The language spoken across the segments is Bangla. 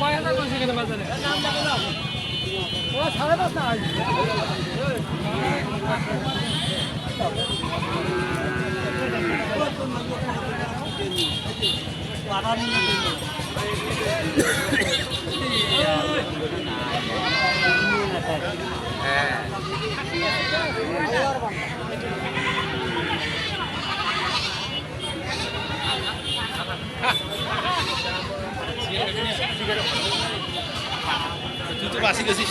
কয় হাজার কম সেখানে বাজারে ও সাড়ে পাঁচ টাকা বাড়ানো তুই তো বাসি গেছিস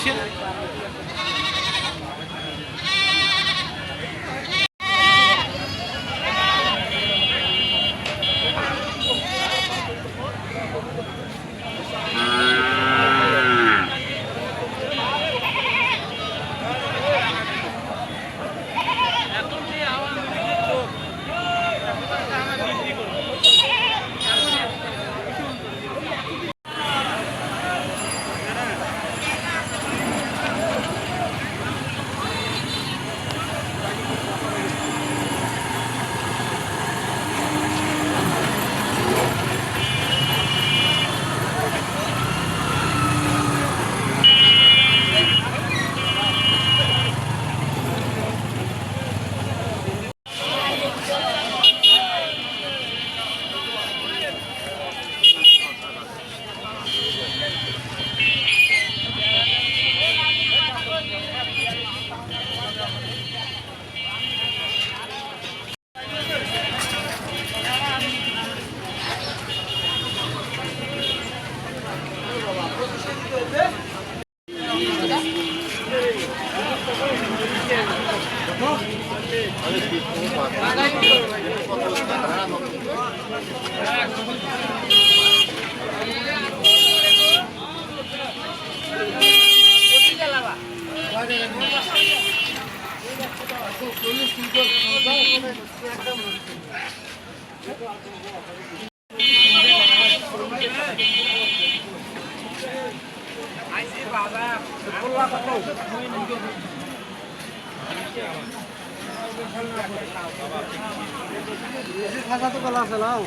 খাসা তো কলা আছে নাও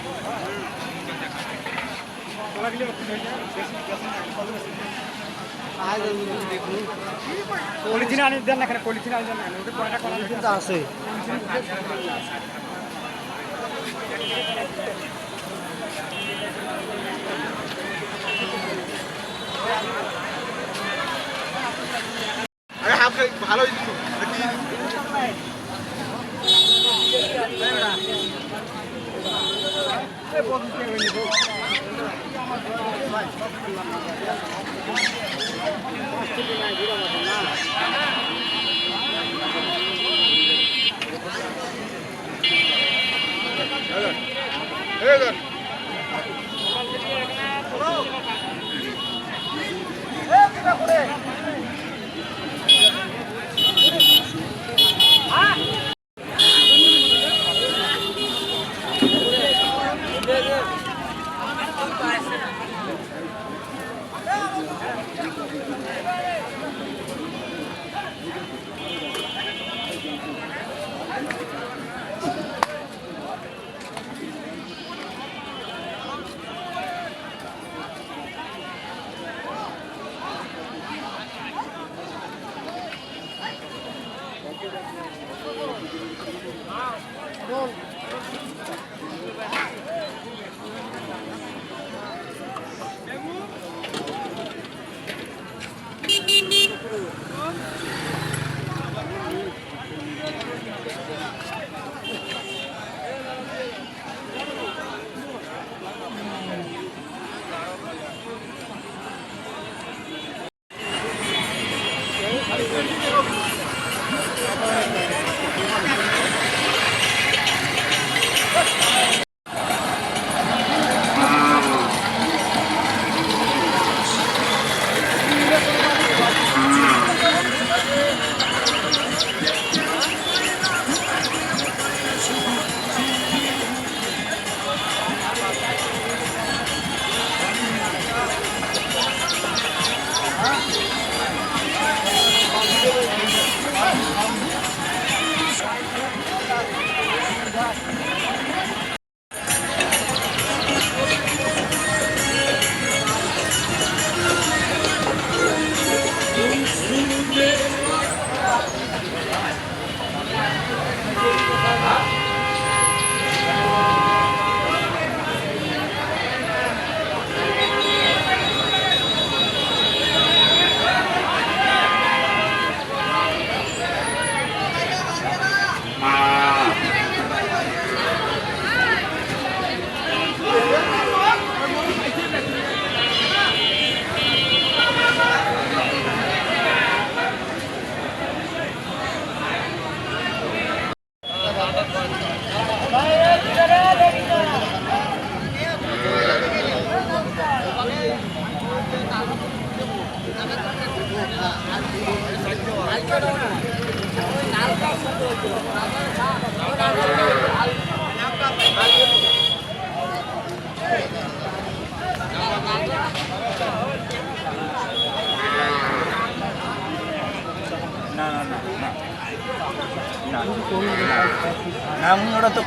পলিথিন আনি পলিথিন আনি দেন না কেন? কয়টা কলা আছে। ভালোই দিত Hey,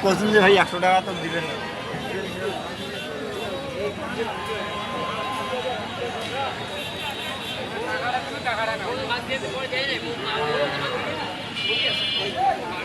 কোচিং যে ভাই একশো টাকা তো দিবেন না। ভিডিও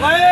আমি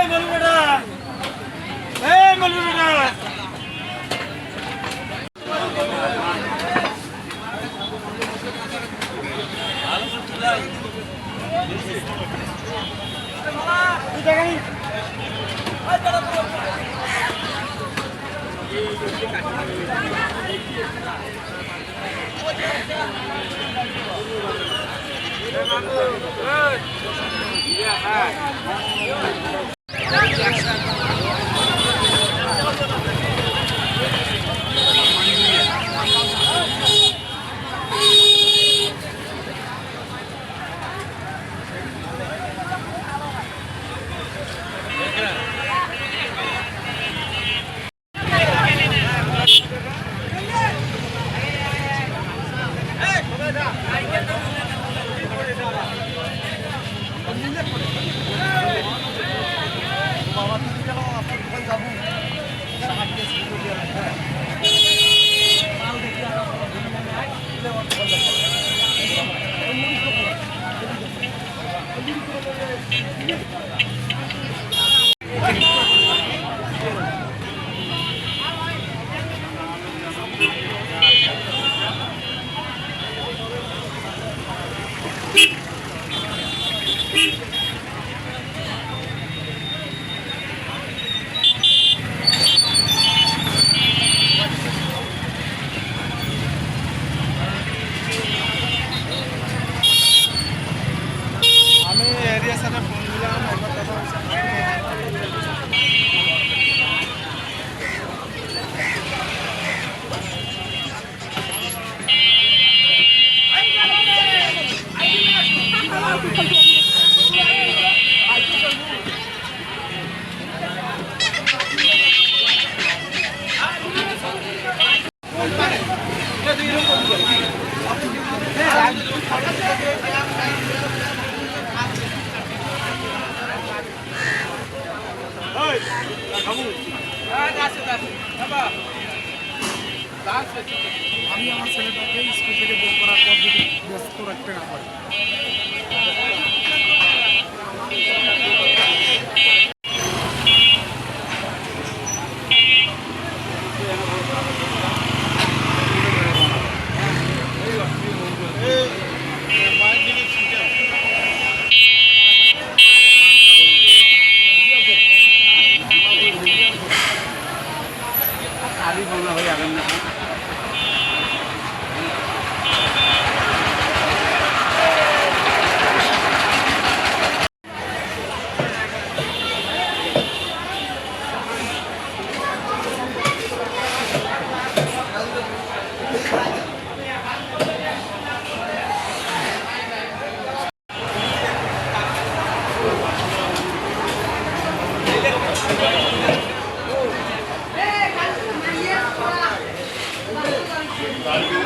আমি আমার ছেলেটাকে স্কুল থেকে বের করার পর যদি ব্যস্ত রাখতে না পারি। 네, 간식 많이 했어.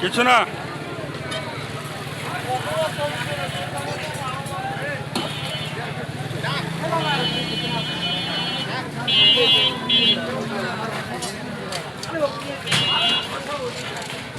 কিছু না। Thank লাগাও